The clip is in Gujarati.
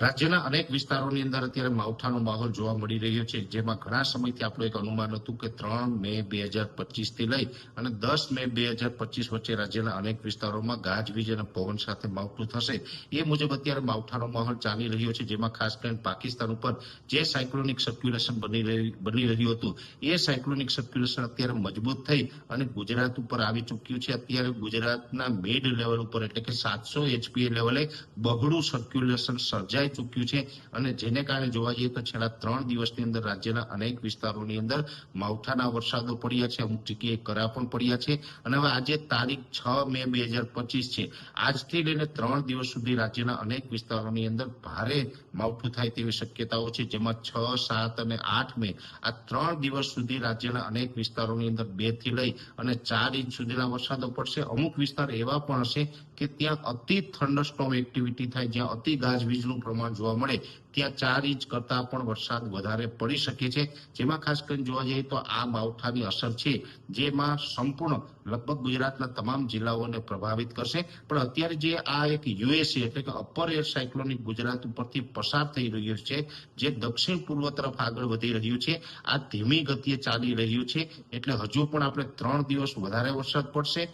રાજ્યના અનેક વિસ્તારોની અંદર અત્યારે માવઠાનો માહોલ જોવા મળી રહ્યો છે, જેમાં ઘણા સમયથી આપણું એક અનુમાન હતું કે ત્રણ મે બે હજાર પચીસથી લઈ અને દસ મે બે હજાર પચીસ વચ્ચે રાજ્યના અનેક વિસ્તારોમાં ગાજવીજ અને પવન સાથે માવઠું થશે. એ મુજબ અત્યારે માવઠાનો માહોલ ચાલી રહ્યો છે, જેમાં ખાસ કરીને પાકિસ્તાન ઉપર જે સાયક્લોનિક સર્ક્યુલેશન બની બની રહ્યું હતું, એ સાયક્લોનિક સર્ક્યુલેશન અત્યારે મજબૂત થઈ અને ગુજરાત ઉપર આવી ચૂક્યું છે. અત્યારે ગુજરાતના મિડ લેવલ ઉપર એટલે કે સાતસો એચપીએ લેવલે બગડું સર્ક્યુલેશન સર્જાઈ ચૂક્યું છે અને જેને કારણે જોવા જઈએ તો છેલ્લા ત્રણ દિવસની અંદર રાજ્યના અનેક વિસ્તારોની અંદર માવઠાના વરસાદો પડ્યા છે, અમુક જગ્યાએ કરા પણ પડ્યા છે અને હવે આજે તારીખ છ મે બે હજાર પચીસ છે. આજથી લઈને ત્રણ દિવસ સુધી રાજ્યના અનેક વિસ્તારોની અંદર ભારે માવઠું થાય તેવી શક્યતાઓ છે, જેમાં છ, સાત અને આઠ મે આ ત્રણ દિવસ સુધી રાજ્યના અનેક વિસ્તારોની અંદર બેથી લઈ અને ચાર ઇંચ સુધીના વરસાદો પડશે. અમુક વિસ્તાર એવા પણ હશે કે ત્યાં અતિ થંડરસ્ટોમ એક્ટિવિટી થાય, જ્યાં અતિ ગાજવીજનું પ્રમાણ જોવા મળે, ત્યાં ચાર ઇંચ કરતા પણ વરસાદ વધારે પડી શકે છે. જેમાં ખાસ કરીને જોવા જઈએ તો આ માવઠાની અસર છે, જેમાં સંપૂર્ણ લગભગ ગુજરાતના તમામ જિલ્લાઓને પ્રભાવિત કરશે. પણ અત્યારે જે આ એક યુએસી એટલે કે અપર એર સાયક્લોનિક ગુજરાત ઉપરથી પસાર થઈ રહ્યું છે, જે દક્ષિણ પૂર્વ તરફ આગળ વધી રહ્યું છે, આ ધીમી ગતિએ ચાલી રહ્યું છે, એટલે હજુ પણ આપણે ત્રણ દિવસ વધારે વરસાદ પડશે.